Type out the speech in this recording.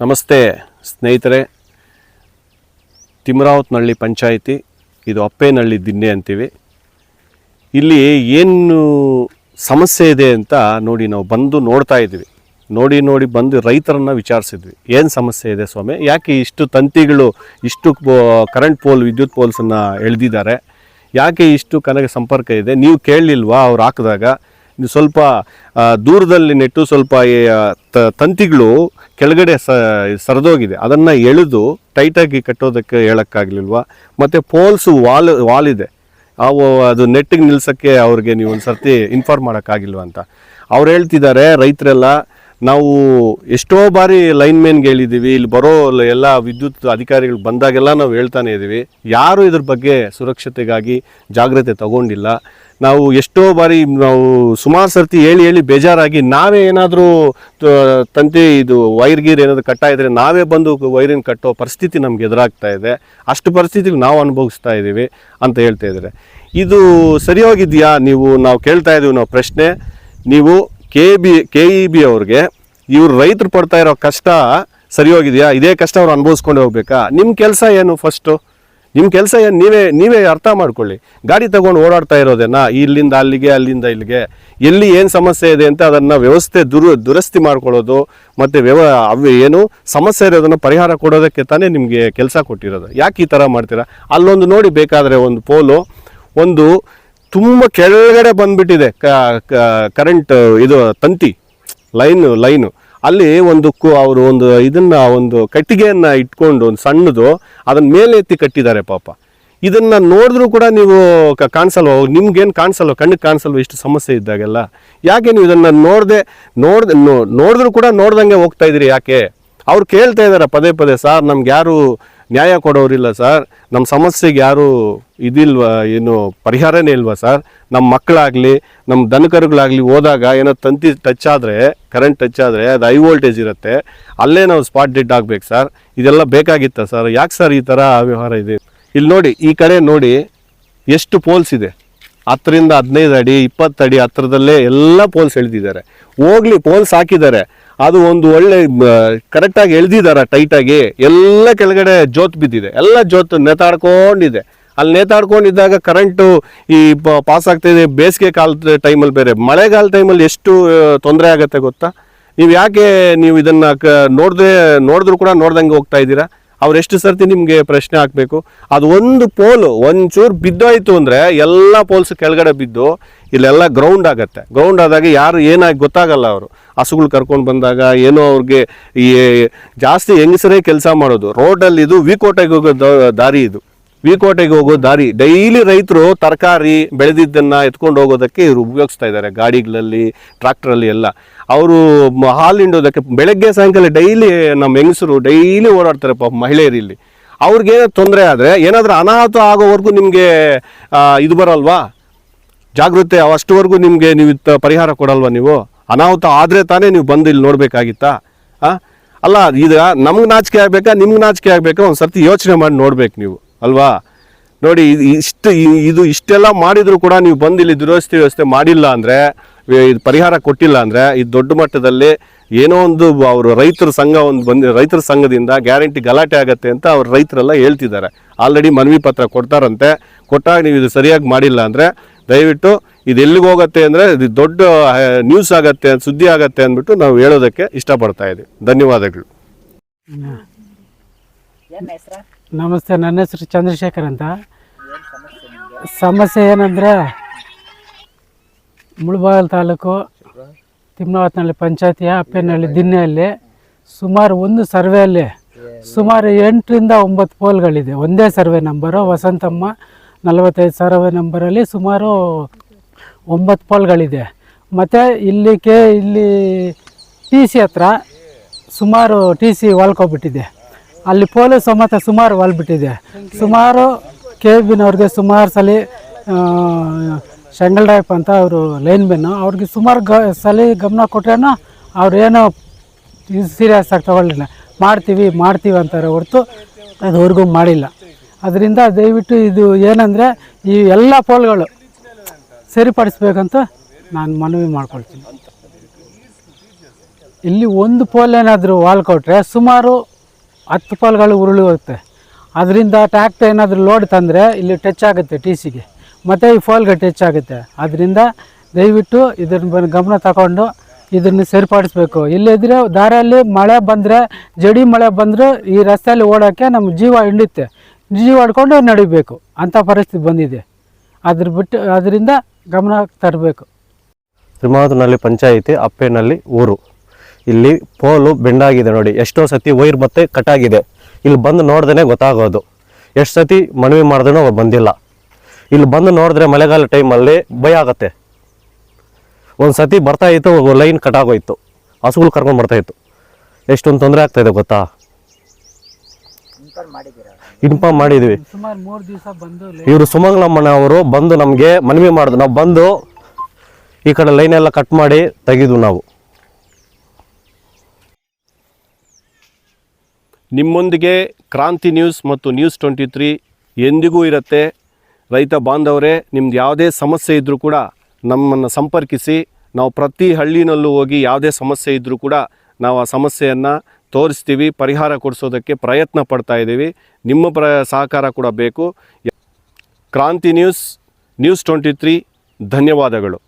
ನಮಸ್ತೆ ಸ್ನೇಹಿತರೆ. ತಿಮ್ರಾವತ್ನಹಳ್ಳಿ ಪಂಚಾಯಿತಿ, ಇದು ಅಪ್ಪೇನಹಳ್ಳಿ ದಿನ್ನೆ ಅಂತೀವಿ. ಇಲ್ಲಿ ಏನು ಸಮಸ್ಯೆ ಇದೆ ಅಂತ ನೋಡಿ ನಾವು ಬಂದು ನೋಡ್ತಾ ಇದ್ವಿ ನೋಡಿ ನೋಡಿ ಬಂದು ರೈತರನ್ನು ವಿಚಾರಿಸಿದ್ವಿ. ಏನು ಸಮಸ್ಯೆ ಇದೆ ಸ್ವಾಮಿ? ಯಾಕೆ ಇಷ್ಟು ತಂತಿಗಳು, ಇಷ್ಟು ಕರೆಂಟ್ ಪೋಲ್ ವಿದ್ಯುತ್ ಪೋಲ್ಸನ್ನು ಎಳೆದಿದ್ದಾರೆ? ಯಾಕೆ ಇಷ್ಟು ಕನಗೆ ಸಂಪರ್ಕ ಇದೆ? ನೀವು ಕೇಳಲಿಲ್ವಾ ಅವ್ರು ಹಾಕಿದಾಗ? ಸ್ವಲ್ಪ ದೂರದಲ್ಲಿ ನೆಟ್ಟು ಸ್ವಲ್ಪ ತಂತಿಗಳು ಕೆಳಗಡೆ ಸ, ಸರಿದೋಗಿದೆ. ಅದನ್ನು ಎಳೆದು ಟೈಟಾಗಿ ಕಟ್ಟೋದಕ್ಕೆ ಹೇಳೋಕ್ಕಾಗಲಿಲ್ವಾ? ಮತ್ತು ಪೋಲ್ಸು ವಾಲ್ ವಾಲ್ ಇದೆ. ಅವು, ಅದು ನೆಟ್ಟಿಗೆ ನಿಲ್ಸೋಕ್ಕೆ ಅವ್ರಿಗೆ ನೀವು ಒಂದು ಸರ್ತಿ ಇನ್ಫಾರ್ಮ್ ಮಾಡೋಕ್ಕಾಗಿಲ್ವ ಅಂತ. ಅವ್ರು ಹೇಳ್ತಿದ್ದಾರೆ, ರೈತರೆಲ್ಲ ನಾವು ಎಷ್ಟೋ ಬಾರಿ ಲೈನ್ ಮೇನ್ಗೆ ಹೇಳಿದ್ದೀವಿ, ಇಲ್ಲಿ ಬರೋ ಎಲ್ಲ ವಿದ್ಯುತ್ ಅಧಿಕಾರಿಗಳು ಬಂದಾಗೆಲ್ಲ ನಾವು ಹೇಳ್ತಾನೆ ಇದ್ದೀವಿ. ಯಾರು ಇದ್ರ ಬಗ್ಗೆ ಸುರಕ್ಷತೆಗಾಗಿ ಜಾಗ್ರತೆ ತಗೊಂಡಿಲ್ಲ. ನಾವು ಎಷ್ಟೋ ಬಾರಿ ನಾವು ಸುಮಾರು ಸರ್ತಿ ಹೇಳಿ ಹೇಳಿ ಬೇಜಾರಾಗಿ ನಾವೇ ಏನಾದರೂ ತಂತಿ ಇದು ವೈರ್ ಗೀರ್ ಏನಾದರೂ ಕಟ್ಟಾಯಿದ್ರೆ ನಾವೇ ಬಂದು ವೈರಿನ ಕಟ್ಟೋ ಪರಿಸ್ಥಿತಿ ನಮ್ಗೆ ಎದುರಾಗ್ತಾ ಇದೆ. ಅಷ್ಟು ಪರಿಸ್ಥಿತಿಗೆ ನಾವು ಅನುಭವಿಸ್ತಾ ಇದ್ದೀವಿ ಅಂತ ಹೇಳ್ತಾ ಇದ್ದಾರೆ. ಇದು ಸರಿ ಹೋಗಿದೆಯಾ ನೀವು, ನಾವು ಕೇಳ್ತಾ ಇದ್ದೀವಿ ನಾವು ಪ್ರಶ್ನೆ. ನೀವು K B K E B ಅವ್ರಿಗೆ, ಇವ್ರು ರೈತರು ಪಡ್ತಾ ಇರೋ ಕಷ್ಟ ಸರಿ ಹೋಗಿದೆಯಾ ಇದೇ ಕಷ್ಟ ಅವ್ರು ಅನುಭವಿಸ್ಕೊಂಡು ಹೋಗ್ಬೇಕಾ? ನಿಮ್ಮ ಕೆಲಸ ಏನು ಫಸ್ಟು ನಿಮ್ಮ ಕೆಲಸ ಏನು? ನೀವೇ ನೀವೇ ಅರ್ಥ ಮಾಡ್ಕೊಳ್ಳಿ. ಗಾಡಿ ತಗೊಂಡು ಓಡಾಡ್ತಾ ಇರೋದೇನಾ? ಇಲ್ಲಿಂದ ಅಲ್ಲಿಗೆ, ಅಲ್ಲಿಂದ ಇಲ್ಲಿಗೆ. ಎಲ್ಲಿ ಏನು ಸಮಸ್ಯೆ ಇದೆ ಅಂತ ಅದನ್ನು ವ್ಯವಸ್ಥೆ ದುರು, ದುರಸ್ತಿ ಮಾಡ್ಕೊಳ್ಳೋದು, ಮತ್ತು ವ್ಯವ, ಅವು ಏನು ಸಮಸ್ಯೆ ಇರೋದನ್ನು ಪರಿಹಾರ ಕೊಡೋದಕ್ಕೆ ತಾನೇ ನಿಮಗೆ ಕೆಲಸ ಕೊಟ್ಟಿರೋದು. ಯಾಕೆ ಈ ಥರ ಮಾಡ್ತೀರಾ? ಅಲ್ಲೊಂದು ನೋಡಿ ಬೇಕಾದರೆ ಒಂದು ಪೋಲು ಒಂದು ತುಂಬ ಕೆಳಗಡೆ ಬಂದ್ಬಿಟ್ಟಿದೆ ಕರೆಂಟ್ ಇದು ತಂತಿ, ಲೈನು ಲೈನು. ಅಲ್ಲಿ ಒಂದು ಕು, ಅವರು ಒಂದು ಇದನ್ನ, ಒಂದು ಕಟ್ಟಿಗೆಯನ್ನ ಇಟ್ಕೊಂಡು, ಒಂದು ಸಣ್ಣದು ಅದನ್ನ ಮೇಲೆ ಎತ್ತಿ ಕಟ್ಟಿದ್ದಾರೆ ಪಾಪ. ಇದನ್ನ ನೋಡಿದ್ರೂ ಕೂಡ ನೀವು ಕಾಣಿಸಲ್ವ? ನಿಮ್ಗೇನು ಕಾಣಿಸಲ್ವ? ಕಣ್ಣಿಗೆ ಕಾಣಿಸಲ್ವ ಇಷ್ಟು ಸಮಸ್ಯೆ ಇದ್ದಾಗೆಲ್ಲ? ಯಾಕೆ ನೀವು ಇದನ್ನ ನೋಡದೆ, ನೋಡ್ದೆ ನೋಡಿದ್ರು ಕೂಡ ನೋಡ್ದಂಗೆ ಹೋಗ್ತಾ ಇದ್ದೀರಿ ಯಾಕೆ? ಅವ್ರು ಕೇಳ್ತಾ ಇದ್ದಾರೆ ಪದೇ ಪದೇ, ಸರ್ ನಮ್ಗೆ ಯಾರು ನ್ಯಾಯ ಕೊಡೋರಿಲ್ಲ ಸರ್. ನಮ್ಮ ಸಮಸ್ಯೆಗೆ ಯಾರು ಇದಿಲ್ವಾ, ಏನು ಪರಿಹಾರನೇ ಇಲ್ವಾ ಸರ್? ನಮ್ಮ ಮಕ್ಕಳಾಗಲಿ ನಮ್ಮ ದನಕರುಗಳಾಗಲಿ ಹೋದಾಗ ಏನೋ ತಂತಿ ಟಚ್ ಆದರೆ ಕರೆಂಟ್ ಟಚ್ ಆದರೆ ಅದು ಹೈ ವೋಲ್ಟೇಜ್ ಇರುತ್ತೆ. ಅಲ್ಲೇ ನಾವು ಸ್ಪಾಟ್ ಡೆಡ್ ಆಗಬೇಕು ಸರ್. ಇದೆಲ್ಲ ಬೇಕಾಗಿತ್ತ ಸರ್? ಯಾಕೆ ಸರ್ ಈ ಥರ ವ್ಯವಹಾರ ಇದೆ? ಇಲ್ಲಿ ನೋಡಿ, ಈ ಕಡೆ ನೋಡಿ, ಎಷ್ಟು ಪೋಲ್ಸ್ ಇದೆ? ಹತ್ತರಿಂದ ಹದಿನೈದು ಅಡಿ, ಇಪ್ಪತ್ತು ಅಡಿ ಹತ್ರದಲ್ಲೇ ಎಲ್ಲ ಪೋಲ್ಸ್ ಎಳೆದಿದ್ದಾರೆ. ಹೋಗ್ಲಿ ಪೋಲ್ಸ್ ಹಾಕಿದ್ದಾರೆ. ಅದು ಒಂದು ಒಳ್ಳೆ ಕರೆಕ್ಟಾಗಿ ಎಳ್ದಿದ್ದಾರೆ ಟೈಟಾಗಿ ಎಲ್ಲ ಕೆಳಗಡೆ ಜೋತ್ ಬಿದ್ದಿದೆ. ಎಲ್ಲ ಜೋತ್ ನೇತಾಡ್ಕೊಂಡಿದೆ. ಅಲ್ಲಿ ನೇತಾಡ್ಕೊಂಡಿದ್ದಾಗ ಕರೆಂಟು ಈ ಪಾಸ್ ಆಗ್ತಾ ಇದೆ. ಬೇಸಿಗೆ ಕಾಲದ ಟೈಮಲ್ಲಿ ಬೇರೆ. ಮಳೆಗಾಲ ಟೈಮಲ್ಲಿ ಎಷ್ಟು ತೊಂದರೆ ಆಗುತ್ತೆ ಗೊತ್ತಾ? ನೀವು ಯಾಕೆ ನೀವು ಇದನ್ನು ಕ, ನೋಡದೆ, ನೋಡಿದ್ರು ಕೂಡ ನೋಡ್ದಂಗೆ ಹೋಗ್ತಾ ಇದ್ದೀರಾ? ಅವ್ರು ಎಷ್ಟು ಸರ್ತಿ ನಿಮಗೆ ಪ್ರಶ್ನೆ ಹಾಕಬೇಕು? ಅದು ಒಂದು ಪೋಲು ಒಂಚೂರು ಬಿದ್ದೋಯ್ತು ಅಂದರೆ ಎಲ್ಲ ಪೋಲ್ಸ್ ಕೆಳಗಡೆ ಬಿದ್ದು ಇಲ್ಲೆಲ್ಲ ಗ್ರೌಂಡ್ ಆಗುತ್ತೆ. ಗ್ರೌಂಡ್ ಆದಾಗ ಯಾರು ಏನಾಗಿ, ಗೊತ್ತಾಗಲ್ಲ ಅವರು. ಹಸುಗಳು ಕರ್ಕೊಂಡು ಬಂದಾಗ ಏನೋ ಅವ್ರಿಗೆ ಈ ಜಾಸ್ತಿ ಹೆಂಗಸರೇ ಕೆಲಸ ಮಾಡೋದು. ರೋಡಲ್ಲಿ ಇದು ವಿಕೋಟೆಗೆ ಹೋಗೋ ದಾರಿ ಇದು. ವಿಕೋಟೆಗೆ ಹೋಗೋ ದಾರಿ ಡೈಲಿ ರೈತರು ತರಕಾರಿ ಬೆಳೆದಿದ್ದನ್ನ ಎತ್ಕೊಂಡು ಹೋಗೋದಕ್ಕೆ ಇವರು ಉಪಯೋಗಿಸ್ತಾ ಇದ್ದಾರೆ, ಗಾಡಿಗಳಲ್ಲಿ ಟ್ರ್ಯಾಕ್ಟ್ರಲ್ಲಿ ಎಲ್ಲ. ಅವರು ಹಾಲು ಹಿಂಡೋದಕ್ಕೆ ಬೆಳಗ್ಗೆ ಸಾಯಂಕಾಲ ಡೈಲಿ ನಮ್ಮ ಹೆಂಗಸರು ಡೈಲಿ ಓಡಾಡ್ತಾರೆ ಪಾಪ ಮಹಿಳೆಯರು ಇಲ್ಲಿ. ಅವ್ರಿಗೇನೋ ತೊಂದರೆ ಆದರೆ ಏನಾದರೂ ಅನಾಹುತ ಆಗೋವರೆಗೂ ನಿಮಗೆ ಇದು ಬರಲ್ವಾ? ಜಾಗೃತೆ ಅಷ್ಟುವರೆಗೂ ನಿಮಗೆ ನೀವು ಪರಿಹಾರ ಕೊಡಲ್ವಾ ನೀವು? ಅನಾಹುತ ಆದರೆ ತಾನೇ ನೀವು ಬಂದು ಇಲ್ಲಿ ನೋಡಬೇಕಾಗಿತ್ತಾ? ಅಲ್ಲ, ಈಗ ನಮ್ಗೆ ನಾಚಿಕೆ ಆಗಬೇಕಾ, ನಿಮ್ಗೆ ನಾಚಿಕೆ ಆಗಬೇಕಾ? ಒಂದು ಸರ್ತಿ ಯೋಚನೆ ಮಾಡಿ ನೋಡ್ಬೇಕು ನೀವು. ಅಲ್ವಾ? ನೋಡಿ ಇಷ್ಟು ಇದು ಇಷ್ಟೆಲ್ಲ ಮಾಡಿದರೂ ಕೂಡ ನೀವು ಬಂದು ಇಲ್ಲಿ ದುರಸ್ತಿ ವ್ಯವಸ್ಥೆ ಮಾಡಿಲ್ಲ ಅಂದರೆ ಇದು ಪರಿಹಾರ ಕೊಟ್ಟಿಲ್ಲ ಅಂದರೆ ಇದು ದೊಡ್ಡ ಮಟ್ಟದಲ್ಲಿ ಏನೋ ಒಂದು ಅವರು ರೈತರ ಸಂಘ ಒಂದು ಬಂದು ರೈತರ ಸಂಘದಿಂದ ಗ್ಯಾರಂಟಿ ಗಲಾಟೆ ಆಗತ್ತೆ ಅಂತ ಅವ್ರು ರೈತರೆಲ್ಲ ಹೇಳ್ತಿದ್ದಾರೆ. ಆಲ್ರೆಡಿ ಮನವಿ ಪತ್ರ ಕೊಡ್ತಾರಂತೆ. ಕೊಟ್ಟಾಗ ನೀವು ಇದು ಸರಿಯಾಗಿ ಮಾಡಿಲ್ಲ ಅಂದರೆ, ದಯವಿಟ್ಟು ಇದು ಎಲ್ಲಿಗೆ ಹೋಗುತ್ತೆ ಅಂದರೆ, ಇದು ದೊಡ್ಡ ನ್ಯೂಸ್ ಆಗತ್ತೆ, ಸುದ್ದಿ ಆಗತ್ತೆ ಅಂದ್ಬಿಟ್ಟು ನಾವು ಹೇಳೋದಕ್ಕೆ ಇಷ್ಟಪಡ್ತಾ ಇದ್ದೀವಿ. ಧನ್ಯವಾದಗಳು. ನಮಸ್ತೆ, ನನ್ನ ಹೆಸರು ಚಂದ್ರಶೇಖರ್ ಅಂತ. ಸಮಸ್ಯೆ ಏನಂದರೆ, ಮುಳಬಾಗಲ್ ತಾಲೂಕು ತಿಮ್ಮನವತ್ನಹಳ್ಳಿ ಪಂಚಾಯತಿಯ ಅಪ್ಪೇನಹಳ್ಳಿ ದಿನ್ನೆಯಲ್ಲಿ ಸುಮಾರು ಒಂದು ಸರ್ವೆಯಲ್ಲಿ ಸುಮಾರು ಎಂಟರಿಂದ ಒಂಬತ್ತು ಪೋಲ್ಗಳಿದೆ. ಒಂದೇ ಸರ್ವೆ ನಂಬರು, ವಸಂತಮ್ಮ ನಲವತ್ತೈದು ಸರ್ವೆ ನಂಬರಲ್ಲಿ ಸುಮಾರು ಒಂಬತ್ತು ಪೋಲ್ಗಳಿದೆ. ಮತ್ತು ಇಲ್ಲಿಗೆ ಇಲ್ಲಿ ಟಿ ಸಿ ಹತ್ರ ಸುಮಾರು ಟಿ ಸಿ ವಾಲ್ಕೊಬಿಟ್ಟಿದೆ. ಅಲ್ಲಿ ಪೋಲು ಸಮೇತ ಸುಮಾರು ಹೊಲ್ಬಿಟ್ಟಿದೆ ಸುಮಾರು ಕೆ ಬಿನವ್ರಿಗೆ ಸುಮಾರು ಸಲ ಶಂಗಲ್ರಾಯಪ್ಪ ಅಂತ ಅವರು ಲೈನ್ ಬೆನ್ನು ಅವ್ರಿಗೆ ಸುಮಾರು ಗ, ಸಲ ಗಮನ ಕೊಟ್ರೇನೋ ಅವ್ರು ಏನೋ ಇದು ಸೀರಿಯಸ್ ಆಗಿ ತಗೊಳ್ಳಿಲ್ಲ. ಮಾಡ್ತೀವಿ ಮಾಡ್ತೀವಿ ಅಂತಾರೆ ಹೊರತು ಅದುವರೆಗೂ ಮಾಡಿಲ್ಲ. ಅದರಿಂದ ದಯವಿಟ್ಟು ಇದು ಏನಂದರೆ ಈ ಎಲ್ಲ ಪೋಲ್ಗಳು ಸರಿಪಡಿಸ್ಬೇಕಂತ ನಾನು ಮನವಿ ಮಾಡ್ಕೊಳ್ತೀನಿ. ಇಲ್ಲಿ ಒಂದು ಪೋಲ್ ಏನಾದರೂ ವಾಲ್ ಕೊಟ್ಟರೆ ಸುಮಾರು ಹತ್ತು ಪಾಲ್ಗಳು ಉರುಳಿ ಹೋಗುತ್ತೆ. ಅದರಿಂದ ಟ್ಯಾಕ್ಟರ್ ಏನಾದರೂ ಲೋಡ್ ತಂದರೆ ಇಲ್ಲಿ ಟಚ್ ಆಗುತ್ತೆ ಟಿ ಸಿಗೆ ಮತ್ತು ಈ ಫಾಲ್ಗೆ ಟಚ್ ಆಗುತ್ತೆ. ಅದರಿಂದ ದಯವಿಟ್ಟು ಇದನ್ನ ಬಂದು ಗಮನ ತಗೊಂಡು ಇದನ್ನು ಸರಿಪಡಿಸ್ಬೇಕು. ಇಲ್ಲದಿದ್ರೆ ದಾರಿಯಲ್ಲಿ ಮಳೆ ಬಂದರೆ, ಜಡಿ ಮಳೆ ಬಂದರೂ ಈ ರಸ್ತೆಯಲ್ಲಿ ಓಡೋಕ್ಕೆ ನಮ್ಮ ಜೀವ ಹಿಂಡುತ್ತೆ. ಜೀವ ಹಿಡ್ಕೊಂಡು ನಡಿಬೇಕು. ಅಂಥ ಪರಿಸ್ಥಿತಿ ಬಂದಿದೆ. ಅದ್ರ ಬಿಟ್ಟು ಅದರಿಂದ ಗಮನ ತರಬೇಕು. ತಿರುಮಾವತಿನಲ್ಲಿ ಪಂಚಾಯಿತಿ ಅಪ್ಪೇನಲ್ಲಿ ಊರು. ಇಲ್ಲಿ ಪೋಲು ಬೆಂಡಾಗಿದೆ ನೋಡಿ. ಎಷ್ಟೋ ಸತಿ ವೈರ್ ಮತ್ತೆ ಕಟ್ಟಾಗಿದೆ ಇಲ್ಲಿ ಬಂದು ನೋಡ್ದೇ ಗೊತ್ತಾಗೋದು. ಎಷ್ಟು ಸತಿ ಮನವಿ ಮಾಡಿದ್ರೂ ಅವ್ರು ಬಂದಿಲ್ಲ. ಇಲ್ಲಿ ಬಂದು ನೋಡಿದ್ರೆ ಮಳೆಗಾಲ ಟೈಮಲ್ಲಿ ಭಯ ಆಗತ್ತೆ. ಒಂದು ಸತಿ ಬರ್ತಾ ಇತ್ತು ಲೈನ್ ಕಟ್ಟಾಗೋಯ್ತು ಹಸುಗಳು ಕರ್ಕೊಂಡು ಬರ್ತಾ ಇತ್ತು. ಎಷ್ಟೊಂದು ತೊಂದರೆ ಆಗ್ತಾ ಇದೆ ಗೊತ್ತಾ? ಇನ್ಫಾರ್ಮ್ ಮಾಡಿದ್ವಿ. ಸುಮಾರು ಮೂರು ದಿವಸ ಬಂದು ಇವರು ಸುಮಂಗ್ಲಮ್ಮನ ಅವರು ಬಂದು ನಮಗೆ ಮನವಿ ಮಾಡಿದ್ರು ನಾವು ಬಂದು ಈ ಕಡೆ ಲೈನ್ ಎಲ್ಲ ಕಟ್ ಮಾಡಿ ತೆಗೆದು ನಾವು. ನಿಮ್ಮೊಂದಿಗೆ ಕ್ರಾಂತಿ ನ್ಯೂಸ್ ಮತ್ತು ನ್ಯೂಸ್ ಟ್ವೆಂಟಿ ತ್ರೀ ಎಂದಿಗೂ ಇರುತ್ತೆ. ರೈತ ಬಾಂಧವರೇ, ನಿಮ್ದು ಯಾವುದೇ ಸಮಸ್ಯೆ ಇದ್ದರೂ ಕೂಡ ನಮ್ಮನ್ನು ಸಂಪರ್ಕಿಸಿ. ನಾವು ಪ್ರತಿ ಹಳ್ಳಿನಲ್ಲೂ ಹೋಗಿ ಯಾವುದೇ ಸಮಸ್ಯೆ ಇದ್ದರೂ ಕೂಡ ನಾವು ಆ ಸಮಸ್ಯೆಯನ್ನು ತೋರಿಸ್ತೀವಿ, ಪರಿಹಾರ ಕೊಡಿಸೋದಕ್ಕೆ ಪ್ರಯತ್ನ ಪಡ್ತಾ ಇದ್ದೀವಿ. ನಿಮ್ಮ ಪ್ರ ಸಹಕಾರ ಕೂಡ ಬೇಕು. ಕ್ರಾಂತಿ ನ್ಯೂಸ್ ನ್ಯೂಸ್ ಟ್ವೆಂಟಿ ತ್ರೀ, ಧನ್ಯವಾದಗಳು.